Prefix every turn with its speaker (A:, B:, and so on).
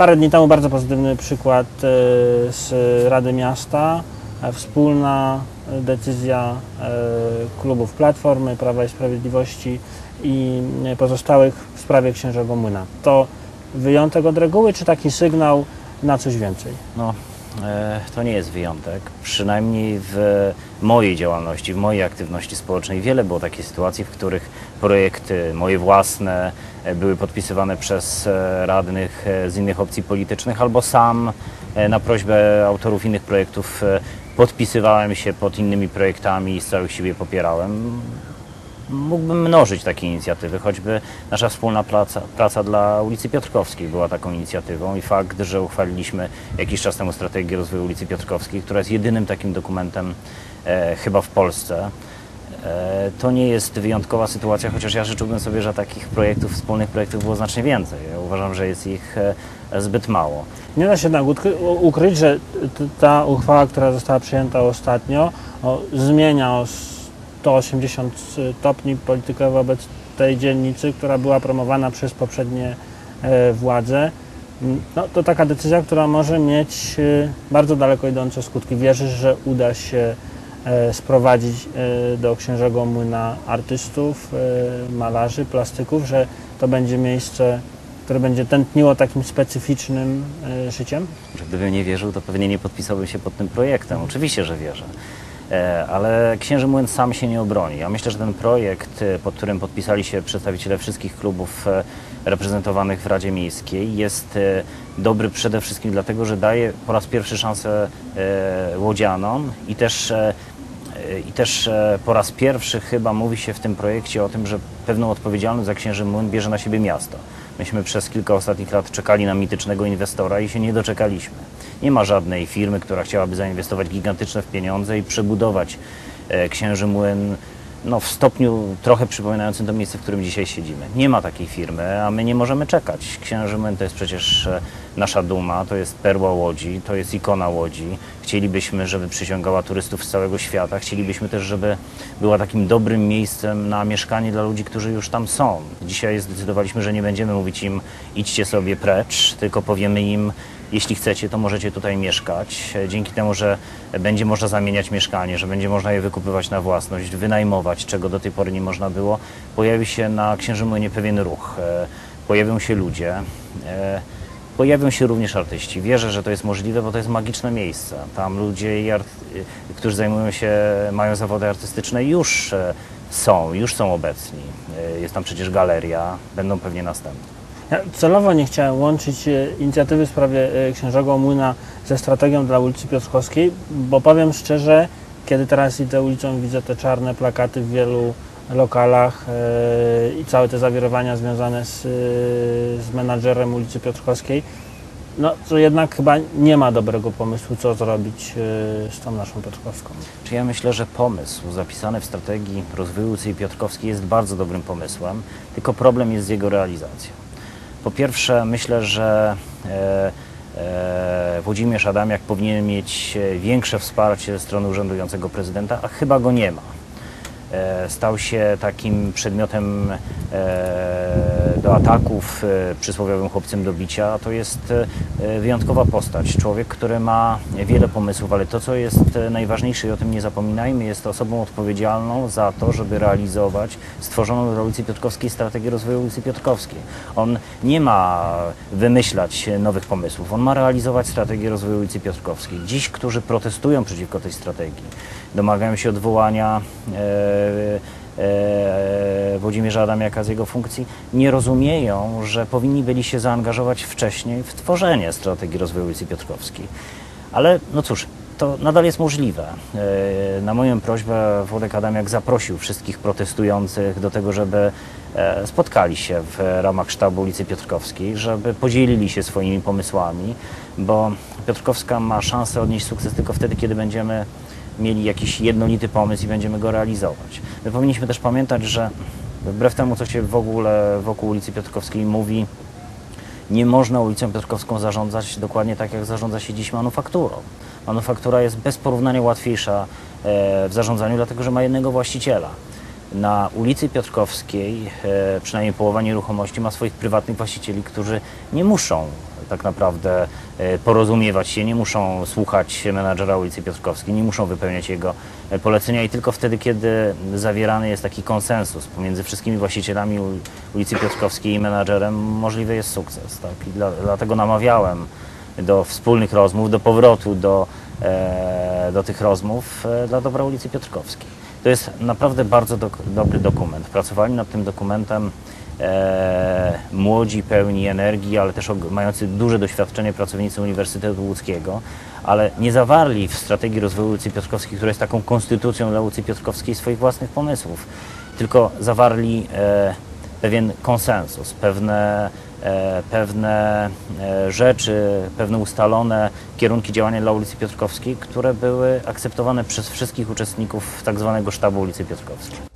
A: Parę dni temu bardzo pozytywny przykład e, z Rady Miasta. E, Wspólna decyzja e, klubów Platformy, Prawa i Sprawiedliwości i pozostałych w sprawie Księżego Młyna. To wyjątek od reguły, czy taki sygnał na coś więcej?
B: No, to nie jest wyjątek. Przynajmniej w mojej działalności, w mojej aktywności społecznej wiele było takich sytuacji, w których projekty moje własne e, były podpisywane przez e, radnych e, z innych opcji politycznych albo sam e, na prośbę autorów innych projektów e, podpisywałem się pod innymi projektami i z całych sił je popierałem. Mógłbym mnożyć takie inicjatywy, choćby nasza wspólna praca, praca dla ulicy Piotrkowskiej była taką inicjatywą i fakt, że uchwaliliśmy jakiś czas temu strategię rozwoju ulicy Piotrkowskiej, która jest jedynym takim dokumentem e, chyba w Polsce. E, to nie jest wyjątkowa sytuacja, chociaż ja życzyłbym sobie, że takich projektów, wspólnych projektów było znacznie więcej. Ja uważam, że jest ich e, zbyt mało.
A: Nie da się jednak ukry- ukryć, że ta uchwała, która została przyjęta ostatnio, o, zmienia o 180 stopni politykę wobec tej dzielnicy, która była promowana przez poprzednie e, władze. Mm, No, to taka decyzja, która może mieć e, bardzo daleko idące skutki. Wierzysz, że uda się e, sprowadzić do Księżego Młyna artystów, malarzy, plastyków, że to będzie miejsce, które będzie tętniło takim specyficznym życiem?
B: gdybym nie wierzył, to pewnie nie podpisałbym się pod tym projektem. Oczywiście, że wierzę. E, Ale Księży Młyn sam się nie obroni. Ja myślę, że ten projekt, e, pod którym podpisali się przedstawiciele wszystkich klubów e, reprezentowanych w Radzie Miejskiej, jest dobry przede wszystkim dlatego, że daje po raz pierwszy szansę łodzianom i też i też e, po raz pierwszy chyba mówi się w tym projekcie o tym, że pewną odpowiedzialność za Księży Młyn bierze na siebie miasto. Myśmy przez kilka ostatnich lat czekali na mitycznego inwestora i się nie doczekaliśmy. Nie ma żadnej firmy, która chciałaby zainwestować gigantyczne w pieniądze i przebudować e, Księży Młyn no, w stopniu trochę przypominającym to miejsce, w którym dzisiaj siedzimy. Nie ma takiej firmy, a my nie możemy czekać. Księży Młyn to jest przecież e, nasza duma, to jest perła Łodzi, to jest ikona Łodzi. Chcielibyśmy, żeby przyciągała turystów z całego świata. Chcielibyśmy też, żeby była takim dobrym miejscem na mieszkanie dla ludzi, którzy już tam są. Dzisiaj zdecydowaliśmy, że nie będziemy mówić im idźcie sobie precz, tylko powiemy im jeśli chcecie, to możecie tutaj mieszkać. E, Dzięki temu, że będzie można zamieniać mieszkanie, że będzie można je wykupywać na własność, wynajmować, czego do tej pory nie można było, pojawi się na Księżymłynie pewien ruch. E, Pojawią się ludzie. e, Pojawią się również artyści. Wierzę, że to jest możliwe, bo to jest magiczne miejsce. Tam ludzie, y, którzy zajmują się, mają zawody artystyczne, już e, są, już są obecni. E, Jest tam przecież galeria, będą pewnie następne.
A: Ja celowo nie chciałem łączyć e, inicjatywy w sprawie e, Księżego Młyna ze strategią dla ulicy Piotrkowskiej, bo powiem szczerze, kiedy teraz idę ulicą, widzę te czarne plakaty w wielu lokalach e, i całe te zawirowania związane z, z menadżerem ulicy Piotrkowskiej, no to jednak chyba nie ma dobrego pomysłu, co zrobić z tą naszą Piotrkowską.
B: Czy ja myślę, że pomysł zapisany w strategii rozwoju ulicy Piotrkowskiej jest bardzo dobrym pomysłem, tylko problem jest z jego realizacją. Po pierwsze, myślę, że e, e, Włodzimierz Adamiak powinien mieć e, większe wsparcie ze strony urzędującego prezydenta, a chyba go nie ma. Stał się takim przedmiotem do ataków, e, przysłowiowym chłopcem do bicia. To jest e, wyjątkowa postać, człowiek, który ma wiele pomysłów, ale to, co jest e, najważniejsze i o tym nie zapominajmy, jest osobą odpowiedzialną za to, żeby realizować stworzoną dla ulicy Piotrkowskiej strategię rozwoju ulicy Piotrkowskiej. On nie ma wymyślać nowych pomysłów, on ma realizować strategię rozwoju ulicy Piotrkowskiej. Dziś, którzy protestują przeciwko tej strategii, domagają się odwołania Włodzimierza Adamiaka z jego funkcji, nie rozumieją, że powinni byli się zaangażować wcześniej w tworzenie strategii rozwoju ulicy Piotrkowskiej. Ale no cóż, to nadal jest możliwe. E, Na moją prośbę Włodek Adamiak zaprosił wszystkich protestujących do tego, żeby e, spotkali się w ramach sztabu ulicy Piotrkowskiej, żeby podzielili się swoimi pomysłami, bo Piotrkowska ma szansę odnieść sukces tylko wtedy, kiedy będziemy mieli jakiś jednolity pomysł i będziemy go realizować. My powinniśmy też pamiętać, że wbrew temu, co się w ogóle wokół ulicy Piotrkowskiej mówi, nie można ulicą Piotrkowską zarządzać dokładnie tak, jak zarządza się dziś manufakturą. Manufaktura jest bez porównania łatwiejsza e, w zarządzaniu, dlatego że ma jednego właściciela. Na ulicy Piotrkowskiej e, przynajmniej połowa nieruchomości ma swoich prywatnych właścicieli, którzy nie muszą tak naprawdę e, porozumiewać się, nie muszą słuchać menadżera ulicy Piotrkowskiej, nie muszą wypełniać jego e, polecenia i tylko wtedy, kiedy zawierany jest taki konsensus pomiędzy wszystkimi właścicielami ul- ulicy Piotrkowskiej i menadżerem, możliwy jest sukces. Tak? I dla, dlatego namawiałem do wspólnych rozmów, do powrotu do, e, do tych rozmów dla dobra ulicy Piotrkowskiej. To jest naprawdę bardzo dok- dobry dokument. Pracowali nad tym dokumentem e, młodzi, pełni energii, ale też mający duże doświadczenie pracownicy Uniwersytetu Łódzkiego, ale nie zawarli w strategii rozwoju ulicy Piotrkowskiej, która jest taką konstytucją dla ulicy Piotrkowskiej, swoich własnych pomysłów, tylko zawarli e, pewien konsensus, pewne, e, pewne e, rzeczy, pewne ustalone kierunki działania dla ulicy Piotrkowskiej, które były akceptowane przez wszystkich uczestników tak zwanego sztabu ulicy Piotrkowskiej.